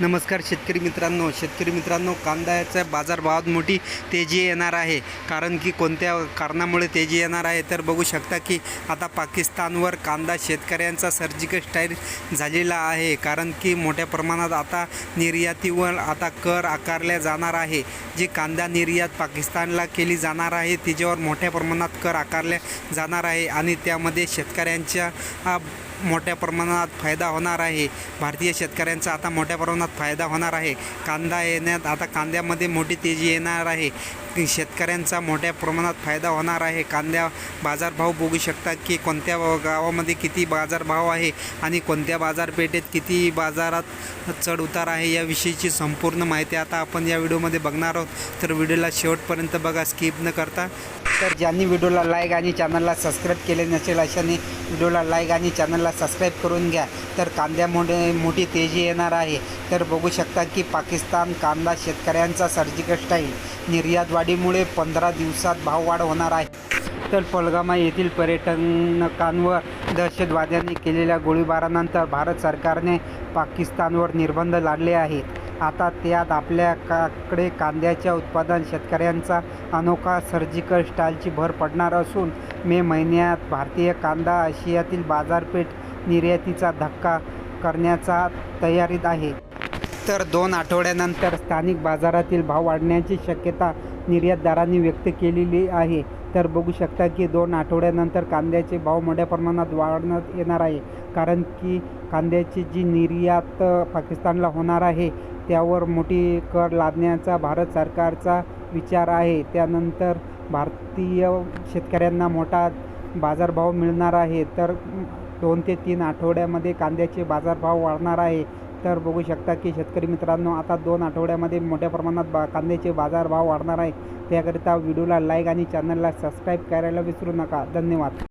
नमस्कार शेतकरी मित्रांनो. शेतकरी मित्रांनो कांद्याचा बाजारभावात मोठी तेजी येणार आहे. कारण की कोणत्या कारणामुळे तेजी येणार आहे तर बघू शकता की आता पाकिस्तानवर कांदा शेतकऱ्यांचा सर्जिकल स्टाईल झालेला आहे. कारण की मोठ्या प्रमाणात आता निर्यातीवर आता कर आकारल्या जाणार आहे. जी कांदा निर्यात पाकिस्तानला केली जाणार आहे तिच्यावर मोठ्या प्रमाणात कर आकारल्या जाणार आहे आणि त्यामध्ये शेतकऱ्यांच्या मोठ्या प्रमाणात फायदा होणार आहे. भारतीय शेतकऱ्यांचा आता मोठ्या प्रमाणात फायदा होणार आहे. कांदा येण्यात आता कांद्यामध्ये मोठी तेजी येणार आहे. शेतकऱ्यांचा मोठ्या प्रमाणात फायदा होणार आहे. कांद्या बाजारभाव बघू शकता की कोणत्या गावामध्ये किती बाजारभाव आहे आणि कोणत्या बाजारपेठेत किती बाजारात चढ उतार आहे याविषयीची संपूर्ण माहिती आता आपण या व्हिडिओमध्ये बघणार आहोत. तर व्हिडिओला शेवटपर्यंत बघा स्किप न करता. तर ज्यांनी व्हिडिओला लाईक आणि चॅनलला सबस्क्राईब केले नसेल अशाने व्हिडिओला लाईक आणि चॅनलला सबस्क्राईब करून घ्या. तर कांद्यामुळे मोठी तेजी येणार आहे. तर बघू शकता की पाकिस्तान कांदा शेतकऱ्यांचा सर्जिकल स्टाईल निर्यातवाढीमुळे पंधरा दिवसात भाववाढ होणार आहे. तर पलगामा येथील पर्यटकांवर दहशतवाद्यांनी केलेल्या गोळीबारानंतर भारत सरकारने पाकिस्तानवर निर्बंध लादले आहेत. आता त्यात आपल्याकडे कांद्याच्या उत्पादन शेतकऱ्यांचा अनोखा सर्जिकल स्टाईलची भर पडणार असून मे महिन्यात भारतीय कांदा आशियातील बाजारपेठ निर्यातीचा धक्का करण्याचा तयारीत आहे. तर दोन आठवड्यानंतर स्थानिक बाजारातील भाव वाढण्याची शक्यता निर्यातदारांनी व्यक्त केलेली आहे. तर बघू शकता की दोन आठवड्यानंतर कांद्याचे भाव मोठ्या प्रमाणात वाढण्यात येणार आहे. कारण की कांद्याची जी निर्यात पाकिस्तानला होणार आहे त्यावर मोठी कर लादण्याचा भारत सरकारचा विचार आहे. त्यानंतर भारतीय शेतकऱ्यांना मोठा बाजारभाव मिळणार आहे. तर दोन ते तीन आठवड्यामध्ये कांद्याचे बाजारभाव वाढणार आहे. तर बघू शकता की शेतकरी मित्रांनो आता दोन आठवड्यामध्ये मोठ्या प्रमाणात बा कांद्याचे बाजारभाव वाढणार आहे. त्याकरिता व्हिडिओला लाईक आणि चॅनलला सबस्क्राईब करायला विसरू नका. धन्यवाद.